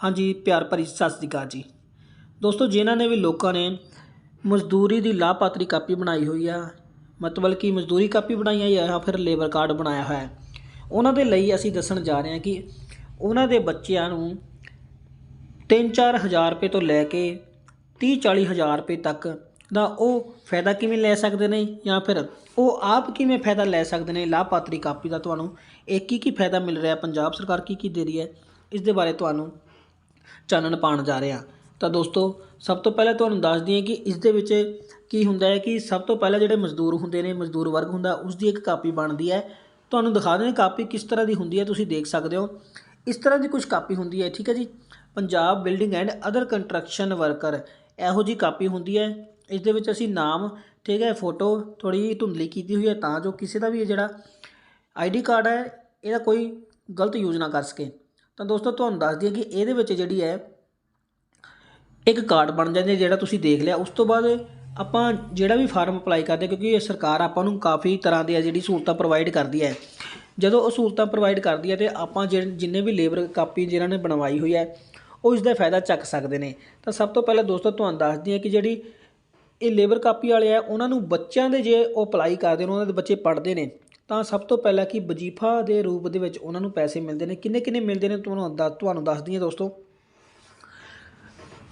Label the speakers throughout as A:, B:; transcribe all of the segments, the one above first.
A: ਹਾਂਜੀ, ਪਿਆਰ ਭਰੀ ਸਤਿ ਸ੍ਰੀ ਅਕਾਲ ਜੀ। ਦੋਸਤੋ, ਜਿਨ੍ਹਾਂ ਨੇ ਵੀ ਲੋਕਾਂ ਨੇ ਮਜ਼ਦੂਰੀ ਦੀ ਲਾਭਪਾਤਰੀ ਕਾਪੀ ਬਣਾਈ ਹੋਈ ਆ, ਮਤਲਬ ਕਿ ਮਜ਼ਦੂਰੀ ਕਾਪੀ ਬਣਾਈ ਹੈ ਜਾਂ ਫਿਰ ਲੇਬਰ ਕਾਰਡ ਬਣਾਇਆ ਹੋਇਆ ਹੈ, ਉਹਨਾਂ ਦੇ ਲਈ ਅਸੀਂ ਦੱਸਣ ਜਾ ਰਹੇ ਹਾਂ ਕਿ ਉਹਨਾਂ ਦੇ ਬੱਚਿਆਂ ਨੂੰ 3-4 ਹਜ਼ਾਰ ਰੁਪਏ ਤੋਂ ਲੈ ਕੇ 30-40 ਹਜ਼ਾਰ ਰੁਪਏ ਤੱਕ ਦਾ ਉਹ ਫਾਇਦਾ ਕਿਵੇਂ ਲੈ ਸਕਦੇ ਨੇ ਜਾਂ ਫਿਰ ਉਹ ਆਪ ਕਿਵੇਂ ਫਾਇਦਾ ਲੈ ਸਕਦੇ ਨੇ ਲਾਭਪਾਤਰੀ ਕਾਪੀ ਦਾ ਤੁਹਾਨੂੰ ਇਹ ਕੀ ਕੀ ਫਾਇਦਾ ਮਿਲ ਰਿਹਾ, ਪੰਜਾਬ ਸਰਕਾਰ ਕੀ ਕੀ ਦੇ ਰਹੀ ਹੈ, ਇਸ ਦੇ ਬਾਰੇ ਤੁਹਾਨੂੰ ਚਾਨਣ ਪਾਉਣ ਜਾ ਰਹੇ ਹਾਂ। ਤਾਂ ਦੋਸਤੋ, ਸਭ ਤੋਂ ਪਹਿਲਾਂ ਤੁਹਾਨੂੰ ਦੱਸ ਦਈਏ ਕਿ ਇਸ ਦੇ ਵਿੱਚ ਕੀ ਹੁੰਦਾ ਹੈ ਕਿ ਸਭ ਤੋਂ ਪਹਿਲਾਂ ਜਿਹੜੇ ਮਜ਼ਦੂਰ ਹੁੰਦੇ ਨੇ, ਮਜ਼ਦੂਰ ਵਰਗ ਹੁੰਦਾ, ਉਸ ਦੀ ਇੱਕ ਕਾਪੀ ਬਣਦੀ ਹੈ। ਤੁਹਾਨੂੰ ਦਿਖਾ ਦਿੰਦੇ ਕਾਪੀ ਕਿਸ ਤਰ੍ਹਾਂ ਦੀ ਹੁੰਦੀ ਹੈ, ਤੁਸੀਂ ਦੇਖ ਸਕਦੇ ਹੋ। ਇਸ ਤਰ੍ਹਾਂ ਦੀ ਕੁਝ ਕਾਪੀ ਹੁੰਦੀ ਹੈ, ਠੀਕ ਹੈ ਜੀ। Punjab building and other construction worker, ਇਹੋ ਜੀ ਕਾਪੀ ਹੁੰਦੀ ਹੈ। ਇਸ ਦੇ ਵਿੱਚ ਅਸੀਂ ਨਾਮ, ਠੀਕ ਹੈ, ਫੋਟੋ ਥੋੜੀ ਧੁੰਦਲੀ ਕੀਤੀ ਹੋਈ ਹੈ ਤਾਂ ਜੋ ਕਿਸੇ ਦਾ ਵੀ ਇਹ ਜਿਹੜਾ ਆਈਡੀ ਕਾਰਡ ਹੈ, ਇਹਦਾ ਕੋਈ ਗਲਤ ਯੂਜ਼ ਨਾ ਕਰ ਸਕੇ। ਤਾਂ ਦੋਸਤੋ, ਤੁਹਾਨੂੰ ਦੱਸ ਦਈਏ ਕਿ ਇਹਦੇ ਵਿੱਚ ਜਿਹੜੀ ਹੈ, ਇੱਕ ਕਾਰਡ ਬਣ ਜਾਂਦਾ ਜਿਹੜਾ ਤੁਸੀਂ ਦੇਖ ਲਿਆ। ਉਸ ਤੋਂ ਬਾਅਦ ਆਪਾਂ ਜਿਹੜਾ ਵੀ ਫਾਰਮ ਅਪਲਾਈ ਕਰਦੇ ਕਿਉਂਕਿ ਇਹ ਸਰਕਾਰ ਆਪਾਂ ਨੂੰ ਕਾਫੀ ਤਰ੍ਹਾਂ ਦੀ ਜਿਹੜੀ ਸਹੂਲਤਾਂ ਪ੍ਰੋਵਾਈਡ ਕਰਦੀ ਹੈ। ਜਦੋਂ ਉਹ ਸਹੂਲਤਾਂ ਪ੍ਰੋਵਾਈਡ ਕਰਦੀ ਹੈ ਤੇ ਆਪਾਂ ਜਿਹੜੇ ਜਿੰਨੇ ਵੀ ਲੇਬਰ ਕਾਪੀ ਜਿਹਨਾਂ ਨੇ ਬਣਵਾਈ ਹੋਈ ਹੈ, ਉਹ ਇਸ ਦਾ ਫਾਇਦਾ ਚੱਕ ਸਕਦੇ ਨੇ। ਤਾਂ ਸਭ ਤੋਂ ਪਹਿਲਾਂ ਦੋਸਤੋ, ਤੁਹਾਨੂੰ ਦੱਸਦੀ ਹਾਂ ਕਿ ਜਿਹੜੀ ਇਹ ਲੇਬਰ ਕਾਪੀ ਵਾਲੇ ਆ, ਉਹਨਾਂ ਨੂੰ ਬੱਚਿਆਂ ਦੇ ਜੇ ਉਹ ਅਪਲਾਈ ਕਰਦੇ ਨੇ, ਉਹਨਾਂ ਦੇ ਬੱਚੇ ਪੜ੍ਹਦੇ ਨੇ। ਤਾਂ ਸਭ ਤੋਂ ਪਹਿਲਾਂ ਕਿ ਵਜੀਫਾ ਦੇ ਰੂਪ ਦੇ ਵਿੱਚ ਉਹਨਾਂ ਨੂੰ ਪੈਸੇ ਮਿਲਦੇ ਨੇ। ਕਿੰਨੇ ਕਿੰਨੇ ਮਿਲਦੇ ਨੇ ਤੁਹਾਨੂੰ ਦੱਸ, ਤੁਹਾਨੂੰ ਦੱਸਦੀ ਹਾਂ ਦੋਸਤੋ।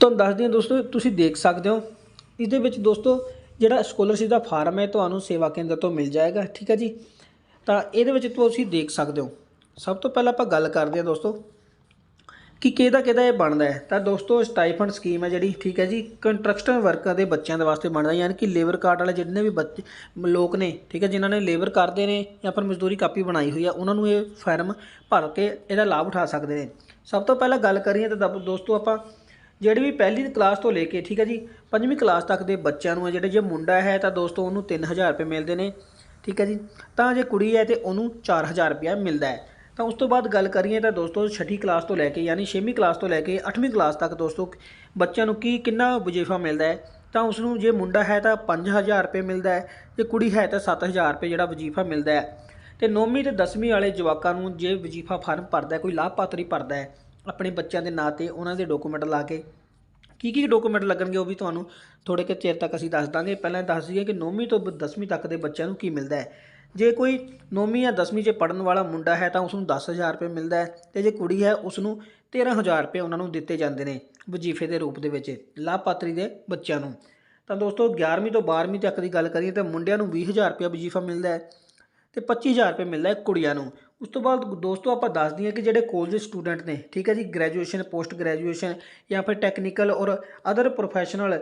A: ਤੁਹਾਨੂੰ ਦੱਸਦੀ ਹਾਂ ਦੋਸਤੋ, ਤੁਸੀਂ ਦੇਖ ਸਕਦੇ ਹੋ। ਇਸ ਦੇ ਵਿੱਚ ਦੋਸਤੋ, ਜਿਹੜਾ ਸਕਾਲਰਸ਼ਿਪ ਦਾ ਫਾਰਮ ਹੈ, ਤੁਹਾਨੂੰ ਸੇਵਾ ਕੇਂਦਰ ਤੋਂ ਮਿਲ ਜਾਏਗਾ, ਠੀਕ ਹੈ ਜੀ। ਤਾਂ ਇਹਦੇ ਵਿੱਚ ਤੁਸੀਂ ਦੇਖ ਸਕਦੇ ਹੋ। ਸਭ ਤੋਂ ਪਹਿਲਾਂ ਆਪਾਂ ਗੱਲ ਕਰਦੇ ਹਾਂ ਦੋਸਤੋ। ਕਿ ਕਿਹਦਾ ਕਿਹਦਾ ਇਹ ਬਣਦਾ ਹੈ? ਤਾਂ ਦੋਸਤੋ ਸਟਾਈਫੰਡ ਸਕੀਮ ਹੈ ਜਿਹੜੀ, ਠੀਕ ਹੈ ਜੀ? ਕੰਸਟਰਕਸ਼ਨ ਵਰਕਰ ਦੇ ਬੱਚਿਆਂ ਦੇ ਵਾਸਤੇ ਬਣਦਾ ਯਾਨੀ ਕਿ ਲੇਬਰ ਕਾਰਡ ਵਾਲੇ ਜਿੰਨੇ ਵੀ ਬੱਚੇ, ਲੋਕ ਨੇ, ਠੀਕ ਹੈ, ਜਿਨ੍ਹਾਂ ਨੇ ਲੇਬਰ ਕਰਦੇ ਨੇ ਜਾਂ ਫਿਰ ਮਜ਼ਦੂਰੀ ਕਾਪੀ ਬਣਾਈ ਹੋਈ ਆ, ਉਹਨਾਂ ਨੂੰ ਇਹ ਫਾਰਮ ਭਰ ਕੇ ਇਹਦਾ ਲਾਭ ਉਠਾ ਸਕਦੇ ਨੇ। ਸਭ ਤੋਂ ਪਹਿਲਾਂ ਗੱਲ ਕਰੀਏ ਤਾਂ ਦਬ- ਦੋਸਤੋ ਆਪਾਂ ਜਿਹੜੀ ਵੀ ਪਹਿਲੀ ਕਲਾਸ ਤੋਂ ਲੈ ਕੇ, ਠੀਕ ਹੈ ਜੀ, ਪੰਜਵੀਂ ਕਲਾਸ ਤੱਕ ਦੇ ਬੱਚਿਆਂ ਨੂੰ ਹੈ, ਜਿਹੜੇ ਜੇ ਮੁੰਡਾ ਹੈ ਤਾਂ ਦੋਸਤੋ ਉਹਨੂੰ 3000 ਰੁਪਏ ਮਿਲਦੇ ਨੇ, ਠੀਕ ਹੈ ਜੀ। ਤਾਂ ਜੇ ਕੁੜੀ ਹੈ ਤੇ ਉਹਨੂੰ 4000 ਰੁਪਏ ਮਿਲਦਾ ਹੈ। ਤਾਂ ਉਸ ਤੋਂ ਬਾਅਦ ਗੱਲ ਕਰੀਏ ਤਾਂ ਦੋਸਤੋ ਛਠੀ ਕਲਾਸ ਤੋਂ ਲੈ ਕੇ ਯਾਨੀ 6ਵੀਂ ਕਲਾਸ ਤੋਂ ਲੈ ਕੇ 8ਵੀਂ ਕਲਾਸ ਤੱਕ ਦੋਸਤੋ ਬੱਚਿਆਂ ਨੂੰ ਕੀ ਕਿੰਨਾ ਵਜੀਫਾ ਮਿਲਦਾ ਹੈ, ਤਾਂ ਉਸ ਨੂੰ ਜੇ ਮੁੰਡਾ ਹੈ ਤਾਂ 5000 ਰੁਪਏ ਮਿਲਦਾ ਹੈ ਜੇ ਕੁੜੀ ਹੈ ਤਾਂ 7000 ਰੁਪਏ ਜਿਹੜਾ ਵਜੀਫਾ ਮਿਲਦਾ ਹੈ। ਤੇ 9ਵੀਂ ਤੇ 10ਵੀਂ ਵਾਲੇ ਜਵਾਕਾਂ ਨੂੰ ਜੇ ਵਜੀਫਾ ਫਾਰਮ ਭਰਦਾ ਕੋਈ ਲਾਭਪਾਤਰੀ ਭਰਦਾ ਹੈ, ਆਪਣੇ ਬੱਚਿਆਂ ਦੇ ਨਾਂ ਤੇ ਉਹਨਾਂ ਦੇ ਡਾਕੂਮੈਂਟ ਲਾ ਕੇ। ਕੀ ਕੀ ਡਾਕੂਮੈਂਟ ਲੱਗਣਗੇ ਉਹ ਵੀ ਤੁਹਾਨੂੰ ਥੋੜੇ ਕਿ ਚਿਰ ਤੱਕ ਅਸੀਂ ਦੱਸ ਦਾਂਗੇ। ਪਹਿਲਾਂ ਦੱਸ ਦਈਏ ਕਿ 9ਵੀਂ ਤੋਂ 10ਵੀਂ ਤੱਕ ਦੇ ਬੱਚਿਆਂ ਨੂੰ ਕੀ ਮਿਲਦਾ ਹੈ। ਜੇ ਕੋਈ 9ਵੀਂ ਜਾਂ 10ਵੀਂ 'ਚ ਪੜਨ ਵਾਲਾ ਮੁੰਡਾ ਹੈ ਤਾਂ ਉਸ ਨੂੰ 10000 ਰੁਪਏ ਮਿਲਦਾ ਹੈ ਤੇ ਜੇ ਕੁੜੀ ਹੈ ਉਸ ਨੂੰ 13000 ਰੁਪਏ ਉਹਨਾਂ ਨੂੰ ਦਿੱਤੇ ਜਾਂਦੇ ਨੇ ਵਜੀਫੇ ਦੇ ਰੂਪ ਦੇ ਵਿੱਚ, ਲਾਭਪਾਤਰੀ ਦੇ ਬੱਚਿਆਂ ਨੂੰ। ਤਾਂ ਦੋਸਤੋ 11ਵੀਂ ਤੋਂ 12ਵੀਂ ਤੱਕ ਦੀ ਗੱਲ ਕਰੀਏ ਤਾਂ ਮੁੰਡਿਆਂ ਨੂੰ 20000 ਰੁਪਏ ਵਜੀਫਾ ਮਿਲਦਾ ਹੈ ਤੇ 25000 ਰੁਪਏ ਮਿਲਦਾ ਹੈ ਕੁੜੀਆਂ ਨੂੰ। ਉਸ ਤੋਂ ਬਾਅਦ ਦੋਸਤੋ, ਆਪਾਂ ਦੱਸ ਦਈਏ ਕਿ ਜਿਹੜੇ ਕਾਲਜ ਸਟੂਡੈਂਟ ਨੇ, ਠੀਕ ਹੈ ਜੀ, ਗ੍ਰੈਜੂਏਸ਼ਨ, ਪੋਸਟ ਗ੍ਰੈਜੂਏਸ਼ਨ ਜਾਂ ਫਿਰ ਟੈਕਨੀਕਲ ਔਰ ਅਦਰ ਪ੍ਰੋਫੈਸ਼ਨਲ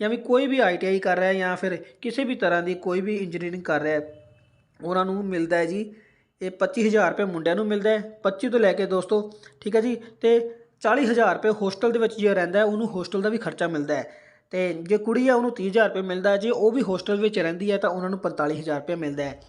A: ਜਾਂ ਵੀ ਕੋਈ ਵੀ ਆਈਟੀਆਈ ਕਰ ਰਿਹਾ ਜਾਂ ਫਿਰ ਕਿਸੇ ਵੀ ਤਰ੍ਹਾਂ ਦੀ ਕੋਈ ਵੀ ਇੰਜੀਨੀਅਰਿੰਗ ਕਰ ਰਿਹਾ ਉਹਨਾਂ ਨੂੰ ਮਿਲਦਾ ਹੈ ਜੀ। ਇਹ ਪੱਚੀ ਹਜ਼ਾਰ ਰੁਪਏ ਮੁੰਡਿਆਂ ਨੂੰ ਮਿਲਦਾ ਹੈ। 25 ਤੋਂ ਲੈ ਕੇ ਦੋਸਤੋ, ਠੀਕ ਹੈ ਜੀ। ਅਤੇ ਚਾਲੀ ਹਜ਼ਾਰ ਰੁਪਏ ਹੋਸਟਲ ਦੇ ਵਿੱਚ ਜੇ ਰਹਿੰਦਾ ਉਹਨੂੰ ਹੋਸਟਲ ਦਾ ਵੀ ਖਰਚਾ ਮਿਲਦਾ ਹੈ। ਤੇ ਜੇ ਕੁੜੀ ਹੈ, ਉਹਨੂੰ 30000 ਰੁਪਏ ਮਿਲਦਾ ਜੇ ਉਹ ਵੀ ਹੋਸਟਲ ਵਿੱਚ ਰਹਿੰਦੀ ਹੈ, ਤਾਂ ਉਹਨਾਂ ਨੂੰ 45000 ਰੁਪਏ ਮਿਲਦਾ ਹੈ।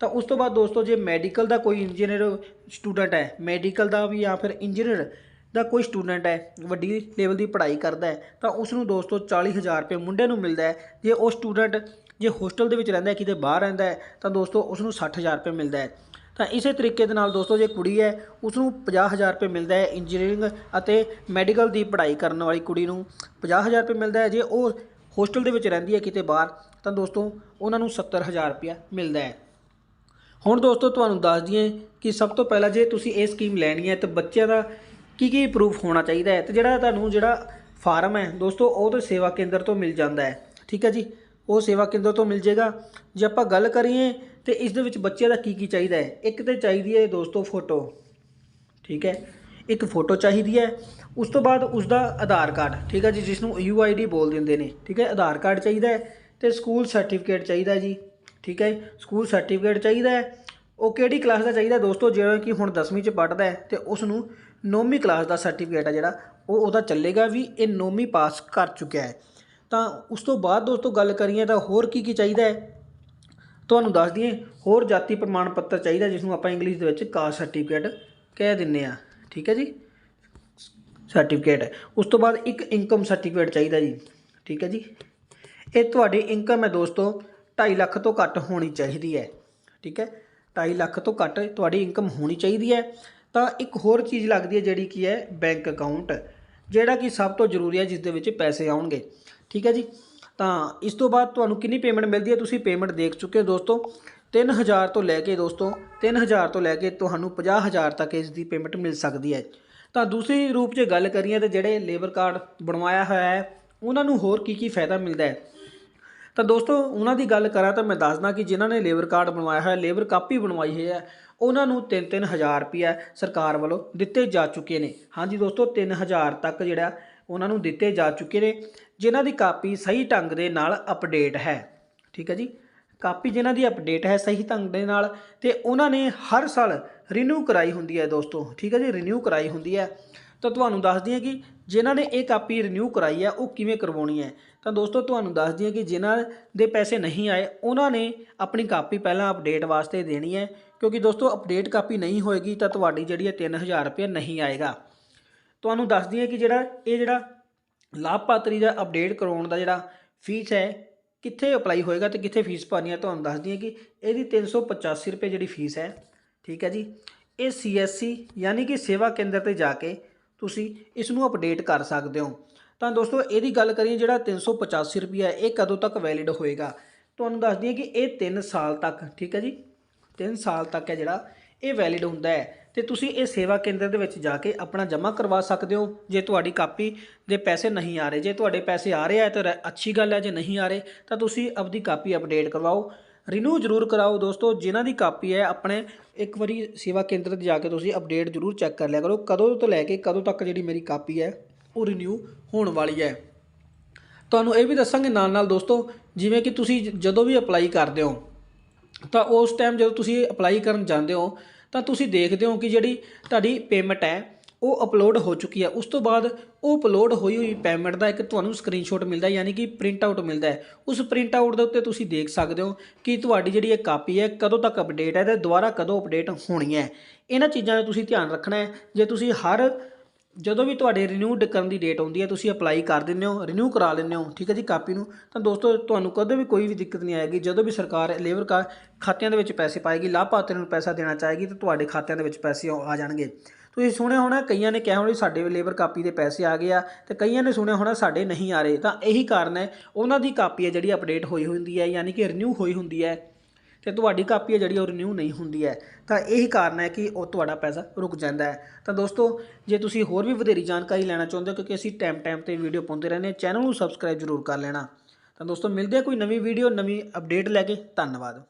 A: ਤਾਂ ਉਸ ਤੋਂ ਬਾਅਦ ਦੋਸਤੋ, ਜੇ ਮੈਡੀਕਲ ਦਾ ਕੋਈ ਇੰਜੀਨੀਅਰ ਸਟੂਡੈਂਟ ਹੈ, ਮੈਡੀਕਲ ਦਾ ਵੀ ਜਾਂ ਫਿਰ ਇੰਜੀਨੀਅਰ ਦਾ ਕੋਈ ਸਟੂਡੈਂਟ ਹੈ, ਵੱਡੀ ਲੈਵਲ ਦੀ ਪੜ੍ਹਾਈ ਕਰਦਾ ਹੈ, ਤਾਂ ਉਸ ਨੂੰ ਦੋਸਤੋ 40000 ਰੁਪਏ ਮੁੰਡੇ ਨੂੰ ਮਿਲਦਾ ਹੈ। ਜੇ ਉਹ ਸਟੂਡੈਂਟ ਜੇ ਹੋਸਟਲ ਦੇ ਵਿੱਚ ਰਹਿੰਦਾ ਹੈ, ਕਿਤੇ ਬਾਹਰ ਰਹਿੰਦਾ ਹੈ, ਤਾਂ ਦੋਸਤੋ ਉਸ ਨੂੰ 60000 ਰੁਪਏ ਮਿਲਦਾ ਹੈ। ਤਾਂ ਇਸੇ ਤਰੀਕੇ ਦੇ ਨਾਲ ਦੋਸਤੋ ਜੇ ਕੁੜੀ ਹੈ ਉਸ ਨੂੰ 50000 ਰੁਪਏ ਮਿਲਦਾ ਹੈ ਇੰਜੀਨੀਅਰਿੰਗ ਅਤੇ ਮੈਡੀਕਲ ਦੀ ਪੜ੍ਹਾਈ ਕਰਨ ਵਾਲੀ ਕੁੜੀ ਨੂੰ 50000 ਰੁਪਏ ਮਿਲਦਾ ਹੈ। ਜੇ ਉਹ ਹੋਸਟਲ ਦੇ ਵਿੱਚ ਰਹਿੰਦੀ ਹੈ ਕਿਤੇ ਬਾਹਰ, ਤਾਂ ਦੋਸਤੋ ਉਹਨਾਂ ਨੂੰ 70000 ਰੁਪਇਆ ਮਿਲਦਾ ਹੈ। ਹੁਣ ਦੋਸਤੋ ਤੁਹਾਨੂੰ ਦੱਸ ਦਈਏ ਕਿ ਸਭ ਤੋਂ ਪਹਿਲਾਂ ਜੇ ਤੁਸੀਂ ਇਹ ਸਕੀਮ ਲੈਣੀ ਹੈ, ਤਾਂ ਬੱਚਿਆਂ ਦਾ ਕੀ ਕੀ ਪ੍ਰੂਫ ਹੋਣਾ ਚਾਹੀਦਾ ਹੈ? ਤੇ ਜਿਹੜਾ ਤੁਹਾਨੂੰ ਜਿਹੜਾ ਫਾਰਮ ਹੈ, ਦੋਸਤੋ ਉਹ ਤਾਂ ਸੇਵਾ ਕੇਂਦਰ ਤੋਂ ਮਿਲ ਜਾਂਦਾ ਹੈ। ਠੀਕ ਹੈ ਜੀ? ਉਹ ਸੇਵਾ ਕੇਂਦਰ ਤੋਂ ਮਿਲ ਜਾਏਗਾ। ਜੇ ਆਪਾਂ ਗੱਲ ਕਰੀਏ ਤੇ ਇਸ ਦੇ ਵਿੱਚ ਬੱਚਿਆਂ ਦਾ ਕੀ ਕੀ ਚਾਹੀਦਾ ਹੈ? ਇੱਕ ਤੇ ਚਾਹੀਦੀ ਹੈ ਦੋਸਤੋ ਫੋਟੋ, ਠੀਕ ਹੈ? ਇੱਕ ਫੋਟੋ ਚਾਹੀਦੀ ਹੈ। ਉਸ ਤੋਂ ਬਾਅਦ ਉਸ ਦਾ ਆਧਾਰ ਕਾਰਡ, ਠੀਕ ਹੈ ਜੀ ਜਿਸ ਨੂੰ ਯੂ ਆਈ ਡੀ ਬੋਲ ਦਿੰਦੇ ਨੇ, ਠੀਕ ਹੈ? ਆਧਾਰ ਕਾਰਡ ਚਾਹੀਦਾ ਹੈ ਤੇ ਸਕੂਲ ਸਰਟੀਫਿਕੇਟ ਚਾਹੀਦਾ ਜੀ, ਠੀਕ ਹੈ? ਸਕੂਲ ਸਰਟੀਫਿਕੇਟ ਚਾਹੀਦਾ ਹੈ। ਉਹ ਕਿਹੜੀ ਕਲਾਸ ਦਾ ਚਾਹੀਦਾ ਦੋਸਤੋ? ਜਿਹੜਾ ਕਿ ਹੁਣ 10ਵੀਂ ਚ ਪੜ੍ਹਦਾ ਹੈ ਤੇ ਉਸ ਨੂੰ 9ਵੀਂ ਕਲਾਸ ਦਾ ਸਰਟੀਫਿਕੇਟ ਹੈ ਜਿਹੜਾ, ਉਹ ਉਹਦਾ ਚੱਲੇਗਾ ਵੀ ਇਹ 9ਵੀਂ ਪਾਸ ਕਰ ਚੁੱਕਿਆ ਹੈ। ਤਾਂ ਉਸ ਤੋਂ ਬਾਅਦ ਦੋਸਤੋ ਗੱਲ ਕਰੀਏ ਤਾਂ ਹੋਰ ਕੀ ਕੀ ਚਾਹੀਦਾ ਹੈ? ਤੁਹਾਨੂੰ ਦੱਸ ਦਈਏ, ਹੋਰ ਜਾਤੀ ਪ੍ਰਮਾਣ ਪੱਤਰ ਚਾਹੀਦਾ ਜਿਸ ਨੂੰ ਆਪਾਂ ਇੰਗਲਿਸ਼ ਦੇ ਵਿੱਚ ਕਾਸਟ ਸਰਟੀਫਿਕੇਟ ਕਹਿ ਦਿੰਨੇ ਆ ਠੀਕ ਹੈ ਜੀ? ਸਰਟੀਫਿਕੇਟ ਉਸ ਤੋਂ ਬਾਅਦ ਇੱਕ ਇਨਕਮ ਸਰਟੀਫਿਕੇਟ ਚਾਹੀਦਾ ਜੀ। ਠੀਕ ਹੈ ਜੀ? ਇਹ ਤੁਹਾਡੀ ਇਨਕਮ ਹੈ ਦੋਸਤੋ 2.5 ਲੱਖ ਤੋਂ ਘੱਟ ਹੋਣੀ ਚਾਹੀਦੀ ਹੈ। ਠੀਕ ਹੈ? 2.5 ਲੱਖ ਤੋਂ ਘੱਟ ਤੁਹਾਡੀ ਇਨਕਮ ਹੋਣੀ ਚਾਹੀਦੀ ਹੈ। ਤਾਂ ਇੱਕ ਹੋਰ ਚੀਜ਼ ਲੱਗਦੀ ਹੈ ਜਿਹੜੀ ਕੀ ਹੈ ਬੈਂਕ ਅਕਾਊਂਟ ਜਿਹੜਾ ਕਿ ਸਭ ਤੋਂ ਜ਼ਰੂਰੀ ਹੈ ਜਿਸ ਦੇ ਵਿੱਚ ਪੈਸੇ ਆਉਣਗੇ। ਠੀਕ ਹੈ ਜੀ? ਤਾਂ ਇਸ ਤੋਂ ਬਾਅਦ ਤੁਹਾਨੂੰ ਕਿੰਨੀ ਪੇਮੈਂਟ ਮਿਲਦੀ ਹੈ? ਤੁਸੀਂ ਪੇਮੈਂਟ ਦੇਖ ਚੁੱਕੇ ਹੋ ਦੋਸਤੋ। 3000 ਤੋਂ ਲੈ ਕੇ ਦੋਸਤੋ 3000 ਤੋਂ ਲੈ ਕੇ ਤੁਹਾਨੂੰ 50000 ਤੱਕ ਇਸ ਦੀ ਪੇਮੈਂਟ ਮਿਲ ਸਕਦੀ ਹੈ। ਤਾਂ ਦੂਸਰੀ ਰੂਪ 'ਚ ਗੱਲ ਕਰੀਏ ਤਾਂ ਜਿਹੜੇ ਲੇਬਰ ਕਾਰਡ ਬਣਵਾਇਆ ਹੋਇਆ ਹੈ, ਉਹਨਾਂ ਨੂੰ ਹੋਰ ਕੀ ਕੀ ਫਾਇਦਾ ਮਿਲਦਾ ਹੈ? ਤਾਂ ਦੋਸਤੋ, ਉਹਨਾਂ ਦੀ ਗੱਲ ਕਰਾਂ ਤਾਂ ਮੈਂ ਦੱਸਦਾ ਕਿ ਜਿਨ੍ਹਾਂ ਨੇ ਲੇਬਰ ਕਾਰਡ ਬਣਵਾਇਆ ਹੋਇਆ ਲੇਬਰ ਕਾਪੀ ਬਣਵਾਈ ਹੋਈ ਹੈ। ਉਹਨਾਂ ਨੂੰ 3-3000 ਰੁਪਇਆ ਸਰਕਾਰ ਵੱਲੋਂ ਦਿੱਤੇ ਜਾ ਚੁੱਕੇ ਨੇ। ਹਾਂਜੀ ਦੋਸਤੋ 3000 ਤੱਕ ਜਿਹੜਾ ਉਹਨਾਂ ਨੂੰ ਦਿੱਤੇ ਜਾ ਚੁੱਕੇ ਨੇ, ਜਿਨ੍ਹਾਂ ਦੀ ਕਾਪੀ ਸਹੀ ਢੰਗ ਦੇ ਨਾਲ ਅਪਡੇਟ ਹੈ। ਠੀਕ ਹੈ ਜੀ? ਕਾਪੀ ਜਿਨ੍ਹਾਂ ਦੀ ਅਪਡੇਟ ਹੈ ਸਹੀ ਢੰਗ ਦੇ ਨਾਲ ਤੇ ਉਹਨਾਂ ਨੇ ਹਰ ਸਾਲ ਰੀਨਿਊ ਕਰਾਈ ਹੁੰਦੀ ਹੈ ਦੋਸਤੋ। ਠੀਕ ਹੈ ਜੀ? ਰੀਨਿਊ ਕਰਾਈ ਹੁੰਦੀ ਹੈ। ਤਾਂ ਤੁਹਾਨੂੰ ਦੱਸਦੀ ਹਾਂ ਕਿ ਜਿਨ੍ਹਾਂ ਨੇ ਇਹ ਕਾਪੀ ਰੀਨਿਊ ਕਰਾਈ ਹੈ, ਉਹ ਕਿਵੇਂ ਕਰਵਾਉਣੀ ਹੈ? ਤਾਂ ਦੋਸਤੋ, ਤੁਹਾਨੂੰ ਦੱਸਦੀ ਹਾਂ ਕਿ ਜਿਨ੍ਹਾਂ ਦੇ ਪੈਸੇ ਨਹੀਂ ਆਏ, ਉਹਨਾਂ ਨੇ ਆਪਣੀ ਕਾਪੀ ਪਹਿਲਾਂ ਅਪਡੇਟ ਵਾਸਤੇ ਦੇਣੀ ਹੈ। ਕਿਉਂਕਿ ਦੋਸਤੋ ਅਪਡੇਟ ਕਾਪੀ ਨਹੀਂ ਹੋਏਗੀ ਤਾਂ ਤੁਹਾਡੀ ਜਿਹੜੀ ਹੈ 3000 ਰੁਪਏ ਨਹੀਂ ਆਏਗਾ। ਤੁਹਾਨੂੰ ਦੱਸਦੀ ਹਾਂ ਕਿ ਜਿਹੜਾ, ਇਹ ਜਿਹੜਾ ਲਾਭਪਾਤਰੀ ਦਾ ਅਪਡੇਟ ਕਰਾਉਣ ਦਾ ਜਿਹੜਾ ਫੀਸ ਹੈ, ਕਿੱਥੇ ਅਪਲਾਈ ਹੋਏਗਾ ਤੇ ਕਿੱਥੇ ਫੀਸ ਭਰਨੀ ਹੈ, ਤੁਹਾਨੂੰ ਦੱਸਦੀ ਹਾਂ ਕਿ ਇਹਦੀ 385 ਰੁਪਏ ਜਿਹੜੀ ਫੀਸ ਹੈ, ਠੀਕ ਹੈ ਜੀ। ਇਹ ਸੀਐਸਸੀ ਯਾਨੀ ਕਿ ਸੇਵਾ ਕੇਂਦਰ ਤੇ ਜਾ ਕੇ ਤੁਸੀਂ ਇਸ ਨੂੰ ਅਪਡੇਟ ਕਰ ਸਕਦੇ ਹੋ। ਤਾਂ ਦੋਸਤੋ, ਇਹਦੀ ਗੱਲ ਕਰੀਏ ਜਿਹੜਾ 385 ਰੁਪਏ ਇਹ ਕਦੋਂ ਤੱਕ ਵੈਲਿਡ ਹੋਏਗਾ? ਤੁਹਾਨੂੰ ਦੱਸਦੀ ਹਾਂ ਕਿ ਇਹ 3 ਸਾਲ ਤੱਕ, ਠੀਕ ਹੈ ਜੀ। 3 ਸਾਲ ਤੱਕ ਹੈ ਜਿਹੜਾ, ਇਹ ਵੈਲਿਡ ਹੁੰਦਾ ਹੈ। ਤੇ ਤੁਸੀਂ ਇਹ ਸੇਵਾ ਕੇਂਦਰ ਦੇ ਵਿੱਚ ਜਾ ਕੇ ਆਪਣਾ ਜਮ੍ਹਾਂ ਕਰਵਾ ਸਕਦੇ ਹੋ। ਜੇ ਤੁਹਾਡੀ ਕਾਪੀ ਦੇ ਪੈਸੇ ਨਹੀਂ ਆ ਰਹੇ, ਜੇ ਤੁਹਾਡੇ ਪੈਸੇ ਆ ਰਹੇ ਆ ਤਾਂ ਅੱਛੀ ਗੱਲ ਹੈ, ਜੇ ਨਹੀਂ ਆ ਰਹੇ ਤਾਂ ਤੁਸੀਂ ਆਪਦੀ ਕਾਪੀ ਅਪਡੇਟ ਕਰਵਾਓ। ਰੀਨਿਊ ਜ਼ਰੂਰ ਕਰਾਓ ਦੋਸਤੋ, ਜਿਨ੍ਹਾਂ ਦੀ ਕਾਪੀ ਹੈ, ਆਪਣੇ ਇੱਕ ਵਾਰੀ ਸੇਵਾ ਕੇਂਦਰ ਤੇ ਜਾ ਕੇ ਤੁਸੀਂ ਅਪਡੇਟ ਜ਼ਰੂਰ ਚੈੱਕ ਕਰ ਲਿਆ ਕਰੋ। ਕਦੋਂ ਤੋਂ ਲੈ ਕੇ, ਕਦੋਂ ਤੱਕ ਜਿਹੜੀ ਮੇਰੀ ਕਾਪੀ ਹੈ, ਉਹ ਰੀਨਿਊ ਹੋਣ ਵਾਲੀ ਹੈ। ਤੁਹਾਨੂੰ ਇਹ ਵੀ ਦੱਸਾਂਗੇ ਨਾਲ ਨਾਲ ਦੋਸਤੋ, ਜਿਵੇਂ ਕਿ ਤੁਸੀਂ ਜਦੋਂ ਵੀ ਅਪਲਾਈ ਕਰਦੇ ਹੋ ਤਾਂ ਉਸ ਟਾਈਮ ਜਦੋਂ ਤੁਸੀਂ ਅਪਲਾਈ ਕਰਨ ਜਾਂਦੇ ਹੋ, ਤਾਂ ਤੁਸੀਂ ਦੇਖਦੇ ਹੋ ਕਿ ਜਿਹੜੀ ਤੁਹਾਡੀ ਪੇਮੈਂਟ ਹੈ, ਉਹ ਅਪਲੋਡ ਹੋ ਚੁੱਕੀ ਹੈ। ਉਸ ਤੋਂ ਬਾਅਦ ਉਹ ਅਪਲੋਡ ਹੋਈ ਹੋਈ ਪੇਮੈਂਟ ਦਾ ਇੱਕ ਤੁਹਾਨੂੰ ਸਕਰੀਨਸ਼ਾਟ ਮਿਲਦਾ ਯਾਨੀ ਕਿ ਪ੍ਰਿੰਟ ਆਊਟ ਮਿਲਦਾ ਹੈ। ਉਸ ਪ੍ਰਿੰਟ ਆਊਟ ਦੇ ਉੱਤੇ ਤੁਸੀਂ ਦੇਖ ਸਕਦੇ ਹੋ ਕਿ ਤੁਹਾਡੀ ਜਿਹੜੀ ਇਹ ਕਾਪੀ ਹੈ, ਕਦੋਂ ਤੱਕ ਅਪਡੇਟ ਹੈ ਤੇ ਦੁਬਾਰਾ ਕਦੋਂ ਅਪਡੇਟ ਹੋਣੀ ਹੈ। ਇਹਨਾਂ ਚੀਜ਼ਾਂ ਦਾ ਤੁਸੀਂ ਧਿਆਨ ਰੱਖਣਾ ਹੈ। ਜੇ ਤੁਸੀਂ ਹਰ ਜਦੋਂ ਵੀ ਤੁਹਾਡੇ ਰੀਨਿਊਡ ਕਰਨ ਦੀ ਡੇਟ ਆਉਂਦੀ ਹੈ, ਤੁਸੀਂ ਅਪਲਾਈ ਕਰ ਦਿੰਦੇ ਹੋ ਰੀਨਿਊ ਕਰਾ ਲੈਂਦੇ ਹੋ, ਠੀਕ ਹੈ ਜੀ, ਕਾਪੀ ਨੂੰ, ਤਾਂ ਦੋਸਤੋ ਤੁਹਾਨੂੰ ਕਦੇ ਵੀ ਕੋਈ ਵੀ ਦਿੱਕਤ ਨਹੀਂ ਆਏਗੀ। ਜਦੋਂ ਵੀ ਸਰਕਾਰ ਲੇਬਰ ਕਾ ਖਾਤਿਆਂ ਦੇ ਵਿੱਚ ਪੈਸੇ ਪਾਏਗੀ, ਲਾਭਪਾਤਰੀ ਨੂੰ ਪੈਸਾ ਦੇਣਾ ਚਾਹੇਗੀ, ਤਾਂ ਤੁਹਾਡੇ ਖਾਤਿਆਂ ਦੇ ਵਿੱਚ ਪੈਸੇ ਆ ਜਾਣਗੇ। ਤੁਸੀਂ ਸੁਣਿਆ ਹੋਣਾ, ਕਈਆਂ ਨੇ ਕਿਹਾ ਹੋਣਾ ਵੀ ਸਾਡੇ ਲੇਬਰ ਕਾਪੀ ਦੇ ਪੈਸੇ ਆ ਗਏ ਆ, ਤੇ ਕਈਆਂ ਨੇ ਸੁਣਿਆ ਹੋਣਾ ਸਾਡੇ ਨਹੀਂ ਆ ਰਹੇ। ਤਾਂ ਇਹੀ ਕਾਰਨ ਹੈ, ਉਹਨਾਂ ਦੀ ਕਾਪੀ ਹੈ ਜਿਹੜੀ ਅਪਡੇਟ ਹੋਈ ਹੁੰਦੀ ਹੈ, ਯਾਨੀ ਕਿ ਰੀਨਿਊ ਹੋਈ ਹੁੰਦੀ ਹੈ। ਤੇ ਤੁਹਾਡੀ ਕਾਪੀ ਹੈ ਜਿਹੜੀ ਉਹ ਰੀਨਿਊ ਨਹੀਂ ਹੁੰਦੀ ਹੈ। ਤਾਂ ਇਹੀ ਕਾਰਨ ਹੈ ਕਿ ਉਹ ਤੁਹਾਡਾ ਪੈਸਾ ਰੁਕ ਜਾਂਦਾ ਹੈ। ਤਾਂ ਦੋਸਤੋ, ਜੇ ਤੁਸੀਂ ਹੋਰ ਵੀ ਵਧੇਰੀ ਜਾਣਕਾਰੀ ਲੈਣਾ ਚਾਹੁੰਦੇ ਹੋ, ਕਿਉਂਕਿ ਅਸੀਂ ਟਾਈਮ ਟਾਈਮ ਤੇ ਵੀਡੀਓ ਪਾਉਂਦੇ ਰਹਿੰਦੇ ਹਾਂ, ਚੈਨਲ ਨੂੰ ਸਬਸਕ੍ਰਾਈਬ ਜ਼ਰੂਰ ਕਰ ਲੈਣਾ। ਤਾਂ ਦੋਸਤੋ, ਮਿਲਦੇ ਆ ਕੋਈ ਨਵੀਂ ਵੀਡੀਓ ਨਵੀਂ ਅਪਡੇਟ ਲੈ ਕੇ। ਧੰਨਵਾਦ।